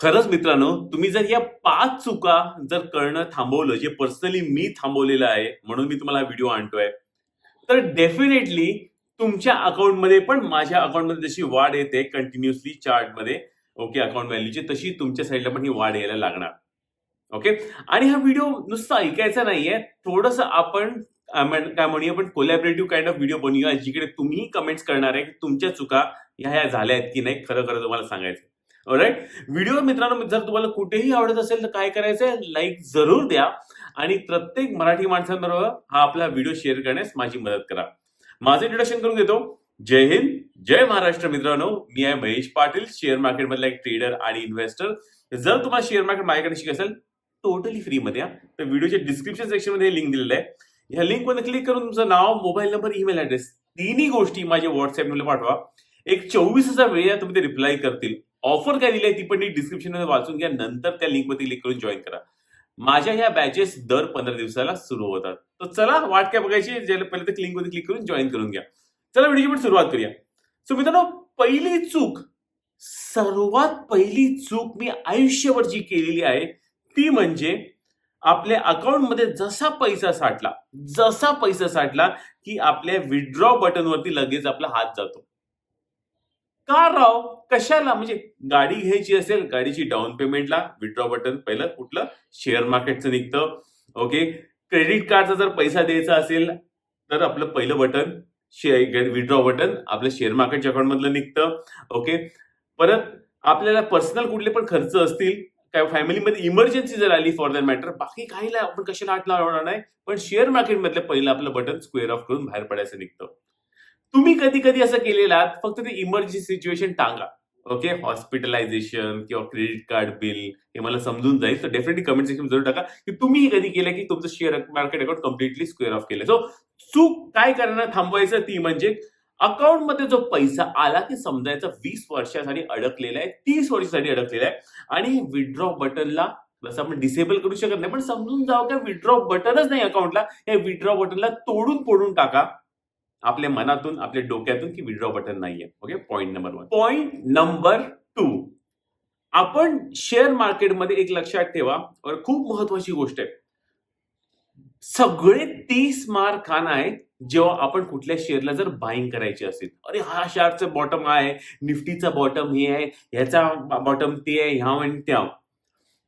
खरंच मित्रांनो तुम्ही जर या पाच चुका जर करणं थांबवलं जे पर्सनली मी थांबवलेलं आहे म्हणून मी तुम्हाला व्हिडिओ आणतोय तर डेफिनेटली तुमच्या अकाउंटमध्ये पण माझ्या अकाउंटमध्ये जशी वाढ येते कंटिन्युअसली चार्टमध्ये ओके अकाउंट व्हॅल्यूची तशी तुमच्या साईडला पण ही वाढ यायला लागणार. ओके आणि हा व्हिडिओ नुसता ऐकायचा नाहीये थोडंसं आपण काय म्हणूया आपण कोलॅबरेटिव्ह काइंड ऑफ व्हिडिओ बनूया जिकडे तुम्ही कमेंट्स करणार आहे की तुमच्या चुका ह्या ह्या झाल्या आहेत की नाही खरं खरं तुम्हाला सांगायचं. राईट व्हिडिओ मित्रांनो जर तुम्हाला कुठेही आवडत असेल तर काय करायचंय? लाईक जरूर द्या. आणि प्रत्येक मराठी माणसांबरोबर हा आपला व्हिडिओ शेअर करण्यास माझी मदत करा. माझं इंट्रोडक्शन करून देतो. जय हिंद जय महाराष्ट्र मित्रांनो. मी आहे महेश पाटील शेअर मार्केटमधला एक ट्रेडर आणि इन्व्हेस्टर जर तुम्हाला शेअर मार्केट माझ्याकडे शिक असेल टोटली फ्री मध्ये तर व्हिडिओच्या डिस्क्रिप्शन सेक्शनमध्ये लिंक दिलेलं आहे. ह्या लिंकमध्ये क्लिक करून तुमचं नाव मोबाईल नंबर ईमेल ऍड्रेस तिन्ही गोष्टी माझ्या व्हॉट्सअपमध्ये पाठवा. एक चोवीसचा वेळ तुम्ही ते रिप्लाय करतील. ऑफर काय दिली आहे ती पण डिस्क्रिप्शनमध्ये वाचून घ्या. नंतर त्या लिंक क्लिक करून जॉईन करा. माझ्या ह्या बॅचेस दर पंधरा दिवसाला सुरू होतात. तर चला वाट काय बघायची ज्याला पहिले तर लिंकमध्ये क्लिक करून जॉईन करून घ्या. चला व्हिडिओची पण सुरुवात करूया. सो मित्रांनो पहिली चूक सर्वात पहिली चूक मी आयुष्यभर जी केलेली आहे ती म्हणजे आपल्या अकाउंटमध्ये जसा पैसा साठला जसा पैसा साठला की आपल्या विड्रॉ बटनवरती लगेच आपला हात जातो. का राव? कशाला? म्हणजे गाडी घ्यायची असेल गाडीची डाऊन पेमेंटला विड्रॉ बटन पहिलं कुठलं? शेअर मार्केटचं निघतं. ओके क्रेडिट कार्डचा जर पैसा द्यायचा असेल तर आपलं पहिलं बटन शेअर विड्रॉ बटन आपलं शेअर मार्केटच्या अकाउंट मधलं निघतं. ओके परत आपल्याला पर्सनल कुठले पण खर्च असतील काय फॅमिलीमध्ये इमर्जन्सी जर आली फॉर दॅट मॅटर बाकी काहीला आपण कशाला हात लावणार नाही पण शेअर मार्केटमधलं पहिलं आपलं बटन स्क्वेअर ऑफ करून बाहेर पडायचं निघतं. तुम्ही कधी कधी असं केलेला फक्त ते इमर्जन्सी सिच्युएशन टांगा. ओके हॉस्पिटलायझेशन किंवा क्रेडिट कार्ड बिल हे मला समजून जाईल. तर डेफिनेटली कमेंट सेक्शन जरूर टाका की तुम्ही कधी केलं की तुमचं share market account completely square off केलं. सो चूक काय करणार थांबवायचं ती म्हणजे अकाउंटमध्ये जो पैसा आला की समजायचा वीस वर्षासाठी अडकलेला आहे तीस वर्षासाठी अडकलेला आहे. आणि विड्रॉ बटनला जसं आपण डिसेबल करू शकत नाही पण समजून जाऊ का विड्रॉ बटनच नाही अकाउंटला या विड्रॉ बटनला तोडून फोडून टाका. आपल्या मनातून आपल्या डोक्यातून की विड्रॉ बटन नाहीये. Okay point number one point number two आपण शेअर मार्केटमध्ये एक लक्षात ठेवा. और खूप महत्वाची गोष्ट आहे. सगळे तीस मार्क खान आहे जेव्हा आपण कुठल्या शेअरला जर बाईंग करायची असेल. अरे हा शेअरचं बॉटम आहे निफ्टीचा बॉटम हे आहे ह्याचा बॉटम ते आहे ह्या आणि त्या.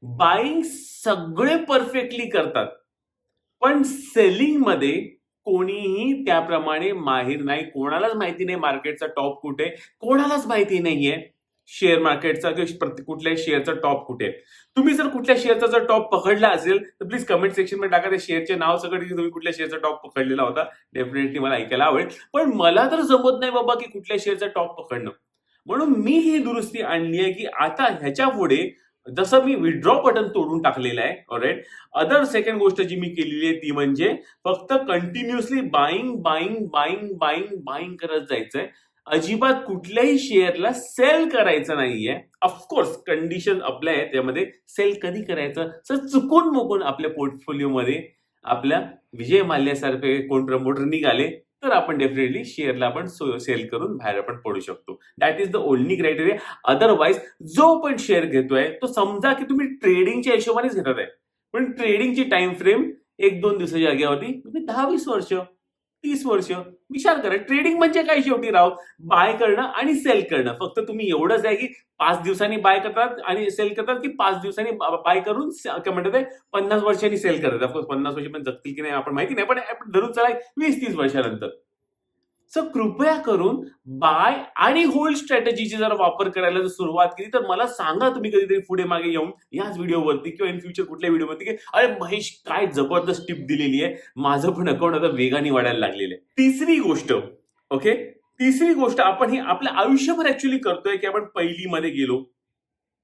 बाईंग सगळे परफेक्टली करतात. पण सेलिंगमध्ये कोणीही त्याप्रमाणे माहीर नाही. कोणालाच माहिती नाही मार्केटचा टॉप कुठे. कोणालाच माहिती नाहीये शेअर मार्केटचा किंवा कुठल्याही कुठल्या शेअरचा टॉप कुठे. आहे. तुम्ही जर कुठल्या शेअरचा जर टॉप पकडला असेल तर प्लीज कमेंट सेक्शनमध्ये टाका. त्या शेअरचे नाव सगळं की तुम्ही कुठल्या शेअरचा टॉप पकडलेला होता. डेफिनेटली मला ऐकायला आवडेल. पण मला तर जमत नाही बाबा की कुठल्या शेअरचा टॉप पकडणं. म्हणून मी ही दुरुस्ती आणली आहे की आता ह्याच्या पुढे जसं मी विड्रॉ बटन तोडून टाकलेलं आहे ऑलराईट अदर सेकंड गोष्ट जी मी केलेली आहे ती म्हणजे फक्त continuously buying buying buying buying buying करत जायचंय. अजिबात कुठल्याही शेअरला सेल करायचं नाहीये. ऑफकोर्स कंडिशन आपल्या आहे त्यामध्ये सेल कधी करायचं? तर चुकून मुकून आपल्या पोर्टफोलिओमध्ये आपल्या विजय माल्यासारखे कोण प्रमोटर निघाले? तर आपण डेफिनेटली शेअरला आपण सेल करून बाहेर आपण पडू शकतो. That is the only criteria otherwise जो पण शेअर घेतोय तो समजा की तुम्ही ट्रेडिंगच्या हिशोबानेच घेतात आहे पण ट्रेडिंगची टाइम फ्रेम एक दोन दिवसाच्या जागेवरती तुम्ही म्हणजे दहा वीस वर्ष. तीस वर्ष. विचार करा ट्रेडिंग म्हणजे काय शेवटी राव? बाय करणं आणि सेल करणं. फक्त तुम्ही एवढंच आहे की पाच दिवसांनी बाय करतात आणि सेल करतात की पाच दिवसांनी बाय करून काय म्हणतात ते? पन्नास वर्षांनी सेल करतात. ऑफकोर्स पन्नास वर्ष पण जगतील की नाही आपण माहिती नाही पण धरून चला वीस तीस वर्षानंतर. सो कृपया करून बाय आणि होल्ड स्ट्रॅटेजीची जर वापर करायला जर सुरुवात केली तर मला सांगा तुम्ही कधीतरी पुढे मागे येऊन याच व्हिडिओवरती किंवा इन फ्युचर कुठल्या व्हिडिओवरती की अरे महेश काय जबरदस्त टिप दिलेली आहे. माझं पण अकाउंट आता वेगाने वाढायला लागलेलं आहे. तिसरी गोष्ट ओके तिसरी गोष्ट आपण ही आपल्या आयुष्यभर ऍक्च्युली करतोय की आपण पहिली मध्ये गेलो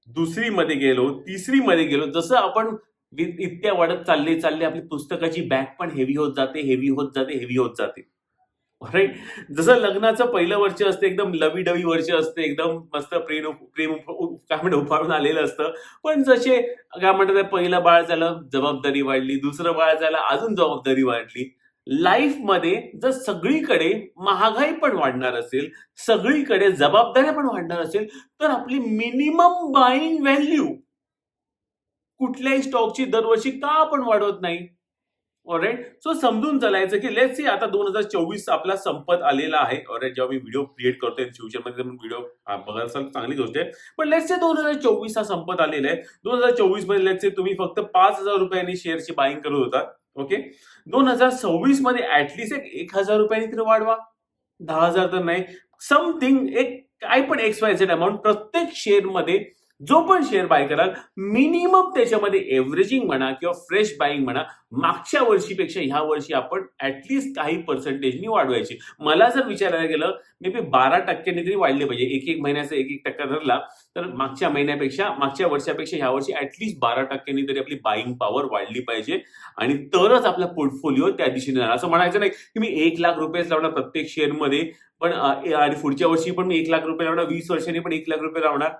दुसरी मध्ये गेलो तिसरी मध्ये गेलो. जसं आपण इतक्या वाढत चालले चालले आपली पुस्तकाची बॅग पण हेवी होत जाते हेवी होत जाते हेवी होत जाते. राईट जसं लग्नाचं पहिलं वर्ष असतं एकदम लवी डवी वर्ष असते एकदम मस्त प्रेम प्रेम काय म्हणतात उफाळून आलेलं असतं. पण जसे काय म्हणतात पहिलं बाळ झालं जबाबदारी वाढली दुसरं बाळ झालं अजून जबाबदारी वाढली. लाईफमध्ये जर सगळीकडे महागाई पण वाढणार असेल सगळीकडे जबाबदाऱ्या पण वाढणार असेल तर आपली मिनिमम बाईंग व्हॅल्यू कुठल्याही स्टॉकची दरवर्षी का आपण वाढवत नाही? ऑलराईट सो समजून चालायचं की लेट्स सी आता दोन हजार चोवीस आपला संपत आलेला आहे. ऑलराईट जेव्हा मी व्हिडिओ क्रिएट करतोय फ्युचरमध्ये व्हिडिओ बघायला असाल चांगली गोष्ट आहे. पण लेट्स से दोन हजार चोवीस हा संपत आलेला आहे. दोन हजार चोवीसमध्ये लेट्स से तुम्ही फक्त पाच हजार रुपयांनी शेअरची बाईंग करत होता. ओके दोन हजार सव्वीसमध्ये ऍटलिस्ट एक एक हजार रुपयांनी तरी वाढवा. दहा हजार तर नाही. समथिंग एक काय पण एक्स वाय झेड अमाऊंट प्रत्येक शेअरमध्ये जो पण शेअर बाय कराल मिनिमम त्याच्यामध्ये एव्हरेजिंग म्हणा किंवा फ्रेश बाईंग म्हणा मागच्या वर्षीपेक्षा ह्या वर्षी आपण ऍटलिस्ट काही पर्सेंटेजनी वाढवायची. मला जर विचारायला गेलं मे बी बारा टक्क्यांनी तरी वाढले पाहिजे. एक एक महिन्याचा एक एक टक्का धरला तर मागच्या महिन्यापेक्षा मागच्या वर्षापेक्षा ह्या वर्षी ऍटलिस्ट बारा टक्क्यांनी तरी आपली बाईंग पॉवर वाढली पाहिजे. आणि तरच आपला पोर्टफोलिओ त्या दिशेने जाणार. असं म्हणायचं नाही की मी एक लाख रुपयेच लावणार प्रत्येक शेअरमध्ये पण आणि पुढच्या वर्षी पण मी एक लाख रुपये लावणार वीस वर्षांनी पण एक लाख रुपये लावणार.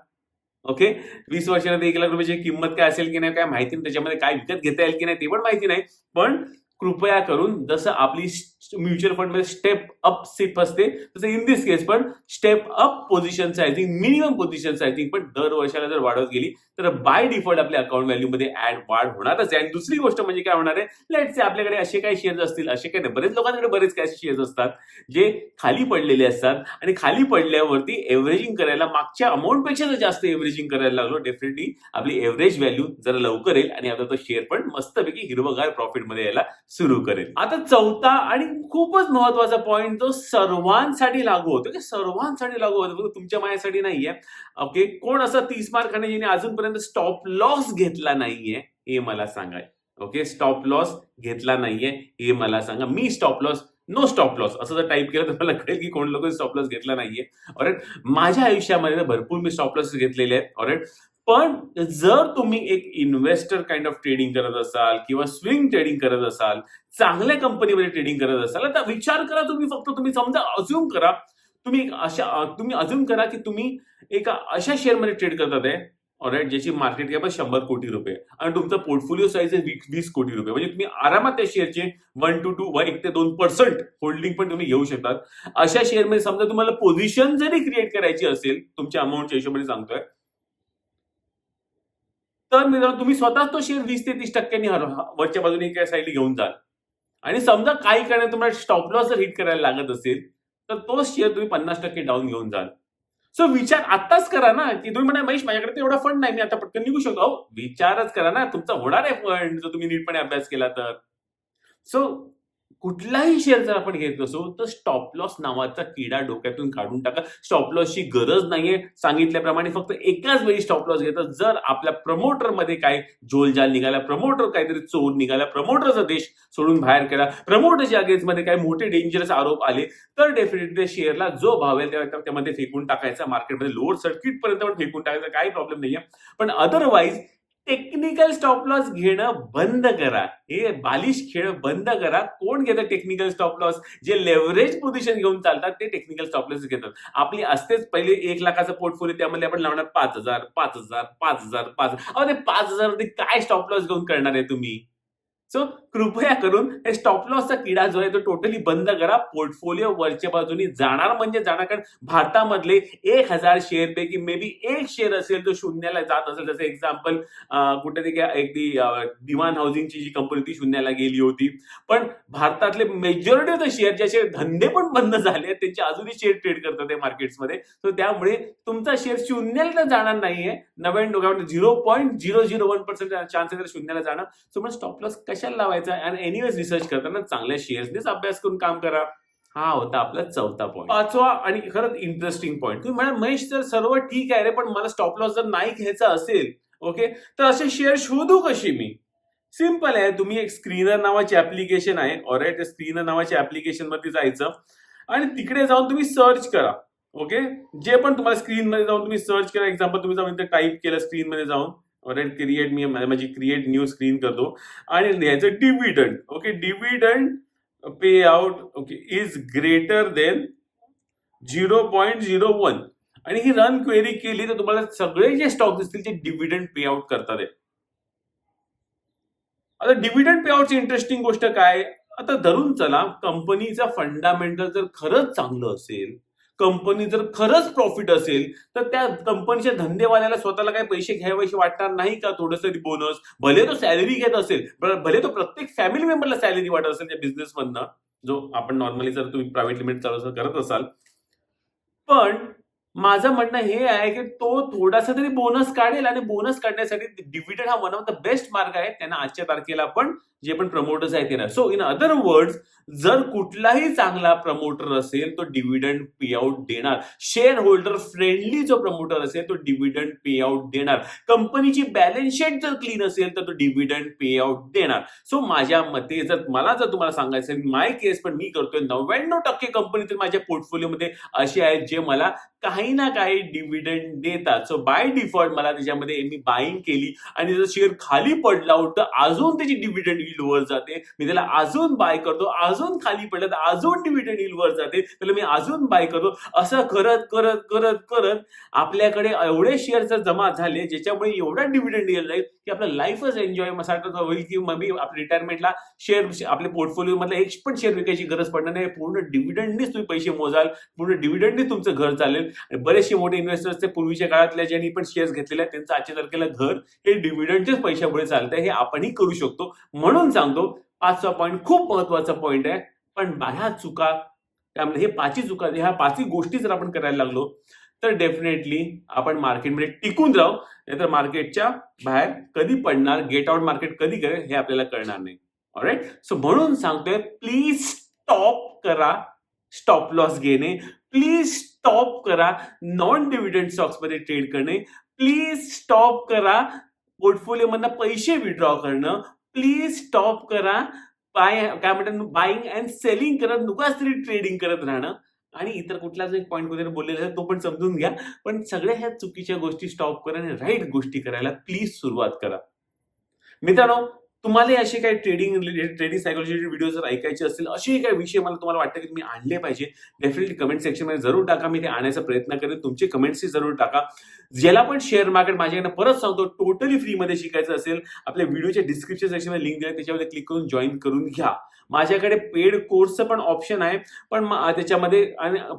ओके? वीस वर्षानंतर एक लाख रुपयाची किंमत काय असेल की नाही काय माहिती नाही त्याच्यामध्ये काय विकत घेता येईल की नाही ते पण माहिती नाही. पण कृपया करून जसं आपली म्युच्युअल फंडमध्ये स्टेप अप सिप असते. तसं इन दिस केस पण step up position sizing minimum position sizing पण दर वर्षाला जर वाढवत गेली तर बाय डिफॉल्ट आपल्या अकाउंट व्हॅल्यू मध्ये ऍड वाढ होणारच आहे. आणि दुसरी गोष्ट म्हणजे काय होणार आहे? लेट से आपल्याकडे असे काही शेअर्स असतील असे काही नाही. बरेच लोकांकडे बरेच काही शेअर्स असतात जे खाली पडलेले असतात. आणि खाली पडल्यावरती एव्हरेजिंग करायला मागच्या अमाऊंटपेक्षा जर जास्त एव्हरेजिंग करायला लागलो डेफिनेटली आपली एव्हरेज व्हॅल्यू जरा लवकर येईल आणि आता तो शेअर पण मस्तपैकी हिरवगार प्रॉफिटमध्ये यायला सुरू करेल. आता चौथा आणि खूपच महत्त्वाचा पॉईंट तो सर्वांसाठी लागू होतो. की सर्वांसाठी लागू होतो. फक्त तुमच्या माझ्यासाठी नाहीये. ओके? कोण असं तीस मार्काने ज्याने अजूनपर्यंत स्टॉप लॉस घेतला नाहीये हे मला सांगा ओके? स्टॉप लॉस घेतला नाहीये हे मला सांगा. मी stop loss no stop loss असं जर टाईप केलं तर मला कळेल की कोण लोक स्टॉप लॉस घेतला नाहीये. ऑरेट माझ्या आयुष्यामध्ये भरपूर मी स्टॉप लॉस घेतलेले आहेत. ऑरेट पण जर तुम्ही एक इन्व्हेस्टर काइंड ऑफ ट्रेडिंग करत असाल किंवा स्विंग ट्रेडिंग करत असाल चांगल्या कंपनीमध्ये ट्रेडिंग करत असाल तर विचार करा तुम्ही फक्त तुम्ही समजा अज्युम करा तुम्ही एक अशा तुम्ही अज्युम करा की तुम्ही एका अशा शेअरमध्ये ट्रेड करतात आहे ऑलराईट ज्याची मार्केट कॅप आहे शंभर कोटी रुपये. आणि तुमचा पोर्टफोलिओ साईज आहे वीस- वीस कोटी रुपये. म्हणजे तुम्ही आरामात त्या शेअरचे वन टू टू एक ते दोन पर्सेंट होल्डिंग पण तुम्ही घेऊ शकतात. अशा शेअरमध्ये समजा तुम्हाला पोझिशन जरी क्रिएट करायची असेल तुमच्या अमाऊंटच्या हिशोबाने सांगतोय तर मित्रांनो तुम्ही स्वतःच तो शेअर वीस ते तीस टक्क्यांनी हर- वरच्या बाजूने एका साईडला घेऊन जाल. आणि समजा काही करण्यात तुम्हाला स्टॉप लॉस जर हिट करायला लागत असेल तर तो शेअर तुम्ही पन्नास टक्के डाऊन घेऊन जाल. सो विचार आताच करा ना की तुम्ही म्हणा महेश माझ्याकडे तर एवढा फंड नाही मी आता पटकन निघू शकतो. अहो विचारच करा ना तुमचा होणार आहे फंड जर तुम्ही नीटपणे अभ्यास केला तर. सो कुठलाही शेअर जर आपण घेत असो तर स्टॉप लॉस नावाचा किडा डोक्यातून काढून टाका. स्टॉप लॉसची गरज नाहीये. सांगितल्याप्रमाणे फक्त एकाच वेळी स्टॉप लॉस घेतात. जर आपल्या प्रमोटरमध्ये काय जोलजाल निघाला प्रमोटर काहीतरी चोर निघाला प्रमोटरचा देश सोडून बाहेर केला प्रमोटरच्या अगेन्स्टमध्ये काही मोठे डेंजरस आरोप आले तर डेफिनेटली शेअरला जो भाव येईल त्यामध्ये फेकून टाकायचा. मार्केटमध्ये लोअर सर्किट पर्यंत पण फेकून टाकायचा. काही प्रॉब्लेम नाहीये. पण अदरवाईज टेक्निकल स्टॉप लॉस घेणं बंद करा. हे बालिश खेळ बंद करा. कोण घेतं टेक्निकल स्टॉप लॉस? जे लेव्हरेज पोझिशन घेऊन चालतात ते टेक्निकल स्टॉप लॉस घेतात. आपली असतेच पहिले एक लाखाचं पोर्टफोलिओ त्यामध्ये आपण लावणार पाच हजार पाच हजार पाच हजार पाच अरे पाच हजार काय स्टॉप लॉस घेऊन करणार आहे तुम्ही? सो कृपया करून हे स्टॉप लॉसचा किडा जो आहे तो टोटली बंद करा. पोर्टफोलिओ वरच्या बाजूनी जाणार म्हणजे जाणार. कारण भारतामधले एक हजार शेअर पैकी मे बी एक शेअर असेल तो शून्याला जात असेल. जसं एक्झाम्पल कुठे ते अगदी एक दिवान हाऊसिंगची जी कंपनी होती शून्याला गेली होती. पण भारतातले मेजॉरिटी ऑफ द शेअर ज्याचे धंदे पण बंद झाले आहेत. त्यांचे अजूनही शेअर ट्रेड करतात ते मार्केट्समध्ये तर त्यामुळे तुमचा शेअर शून्याला तर जाणार नाहीये. नव्याण्णव zero point zero zero one percent chance आहे तर शून्याला जाणार. सो पण स्टॉप लॉस कशाला लावायचा आणि एनिवेज रिसर्च करताना चांगल्या शेअर्सनेच अभ्यास करून काम करा. हा होता आपला चौथा पॉईंट पाचवा आणि खरंच इंटरेस्टिंग पॉईंट तुम्ही म्हणा महेश तर सर्व ठीक आहे रे पण मला स्टॉप लॉस जर नाही घ्यायचा असेल ओके तर असे शेअर शोधू कशी मी? सिंपल आहे. तुम्ही एक स्क्रीनर नावाची ऍप्लिकेशन आहे. ऑरेट स्क्रीनर नावाच्या ऍप्लिकेशनमध्ये जायचं. आणि तिकडे जाऊन तुम्ही सर्च करा ओके जे पण तुम्हाला स्क्रीन मध्ये जाऊन तुम्ही सर्च करा. एक्झाम्पल तुम्ही जाऊन टाईप केलं स्क्रीन मध्ये जाऊन. ऑराईट क्रिएट मी माझी क्रिएट न्यू स्क्रीन करतो आणि लिहायचं dividend okay dividend pay out okay is greater than zero point zero one आणि ही रन क्वेरी केली तर तुम्हाला सगळे जे स्टॉक दिसतील ते डिव्हिडंड पे आउट करतात आता डिव्हिडंड पे आउटची इंटरेस्टिंग गोष्ट काय? आता धरून चला कंपनीचा फंडामेंटल जर खरंच चांगलं असेल कंपनी जर खरंच प्रॉफिट असेल तर त्या कंपनीच्या धंदेवाल्याला स्वतःला काही पैसे घ्यावेसे वाटणार नाही का? थोडस बोनस भले तो सॅलरी घेत असेल भले तो प्रत्येक फॅमिली मेंबरला सॅलरी वाटत असेल त्या बिझनेसमधनं जो आपण नॉर्मली जर तुम्ही प्रायव्हेट लिमिट चालू करत असाल. पण माझं म्हणणं हे आहे की तो थोडासा तरी बोनस काढेल आणि बोनस काढण्यासाठी डिव्हिडंड हा वन ऑफ द बेस्ट मार्ग आहे. त्यांना आजच्या तारखेला पण जे पण प्रमोटर्स आहेत ना सो इन अदर वर्ड्स जर कुठलाही चांगला प्रमोटर असेल तो डिव्हिडंड पे आउट देणार. शेअर होल्डर फ्रेंडली जो प्रमोटर असेल तो डिव्हिडंड पे आउट देणार. कंपनीची बॅलन्स शीट जर क्लीन असेल तर तो डिव्हिडंड पे आउट देणार. सो माझ्या मते जर मला जर तुम्हाला सांगायचं असेल माय केस पण मी करतोय. नव्याण्णव टक्के कंपनी तर माझ्या पोर्टफोलिओमध्ये असे आहेत जे मला काही ना काही डिव्हिडंड देतात. सो बाय डिफॉल्ट मला त्याच्यामध्ये मी बाईंग केली. आणि जर शेअर खाली पडला तर अजून त्याची डिव्हिडंड yield वर जाते. मी त्याला अजून बाय करतो. अजून खाली पडलं तर अजून डिव्हिडंड yield वर जाते. त्याला मी अजून बाय करतो. असं करत करत करत करत आपल्याकडे एवढे शेअर जर जमा झाले ज्याच्यामुळे एवढा डिव्हिडंड येईल जाईल की आपलं लाईफच एन्जॉय सारखं होईल की मग मी आपल्या रिटायरमेंटला शेअर आपल्या पोर्टफोलिओ मधला एक पण शेअर विकायची गरज पडणार नाही. पूर्ण डिव्हिडंडनीच तुम्ही पैसे मोजाल. पूर्ण डिव्हिडंडनी तुमचं घर चालेल. आणि बरेचसे मोठे इन्व्हेस्टर्स ते पूर्वीच्या काळातल्या ज्यांनी पण शेअर्स घेतलेले आहेत त्यांचं आजच्या तारखेला घर हे डिव्हिडंडच्याच पैशामुळे चालतंय. हे आपणही करू शकतो. म्हणून सांगतो पाचवा पॉईंट खूप महत्त्वाचा पॉईंट आहे. पण ह्या चुका त्यामध्ये हे पाचही चुका ह्या पाचही गोष्टी जर आपण करायला लागलो तर डेफिनेटली आपण मार्केटमध्ये टिकून राहू. नाहीतर मार्केटच्या बाहेर कधी पडणार गेट आउट मार्केट कधी करेल हे आपल्याला कळणार नाही. ऑलराईट सो म्हणून सांगतोय प्लीज स्टॉप करा स्टॉप लॉस घेणे. प्लीज स्टॉप करा नॉन डिव्हिडंड स्टॉक्समध्ये ट्रेड करणे. प्लीज स्टॉप करा पोर्टफोलिओ मधनं पैसे विड्रॉ करणं. प्लीज स्टॉप करा. बाय काय म्हणतात बाईंग अँड सेलिंग करत नुकाच तरी ट्रेडिंग करत राहणं. आणि इतर कुठलाच एक पॉईंट वगैरे बोललेला आहे तो पण समजून घ्या. पण सगळ्या ह्या चुकीच्या गोष्टी स्टॉप करा आणि राईट गोष्टी करायला प्लीज सुरुवात करा. मित्रांनो तुम्हाला असे काही trading related trading psychology video जर ऐकायचे असतील असे काही विषय मला तुम्हाला वाटतं की तुम्ही आणले पाहिजे डेफिनेटली कमेंट सेक्शनमध्ये जरूर टाका. मी ते आणायचा प्रयत्न करेन. तुमचे कमेंट्सही जरूर टाका. ज्याला पण शेअर मार्केट माझ्याकडे परत सांगतो टोटली फ्रीमध्ये शिकायचं असेल आपल्या व्हिडिओच्या डिस्क्रिप्शन सेक्शनमध्ये लिंक दिली त्याच्यामध्ये क्लिक करून जॉईन करून घ्या. माझ्याकडे पेड कोर्सचं पण ऑप्शन आहे. पण त्याच्यामध्ये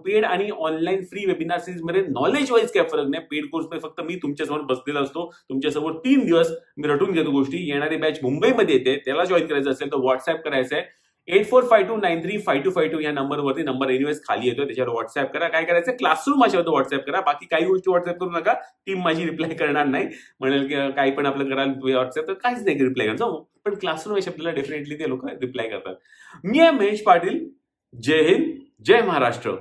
पेड आणि ऑनलाईन फ्री वेबिनार सिरीजमध्ये नॉलेज वाईज काय फरक नाही. पेड कोर्समध्ये फक्त मी तुमच्यासमोर बसलेला असतो. तुमच्यासमोर तीन दिवस मी रटून घेतो गोष्टी. येणारी बॅच मुंबईमध्ये येते. त्याला जॉईन करायचं असेल तर व्हॉट्सअप करायचं आहे eight four five two nine three five two five two या नंबरवरती नंबर एनिवेज खाली येतो त्याच्यावर व्हॉट्सअप करा. काय करायचं? क्लासरूम माझ्यावर व्हॉट्सअप करा. बाकी काही गोष्टी व्हॉट्सअप करू नका. टीम माझी रिप्लाय करणार नाही. म्हणेल की काही पण आपलं कराल व्हॉट्सअप तर काहीच नाही रिप्लाय करतो. पण क्लासरूम या आपल्याला डेफिनेटली ते लोक रिप्लाय करतात. मी आहे महेश पाटील. जय हिंद. जय महाराष्ट्र.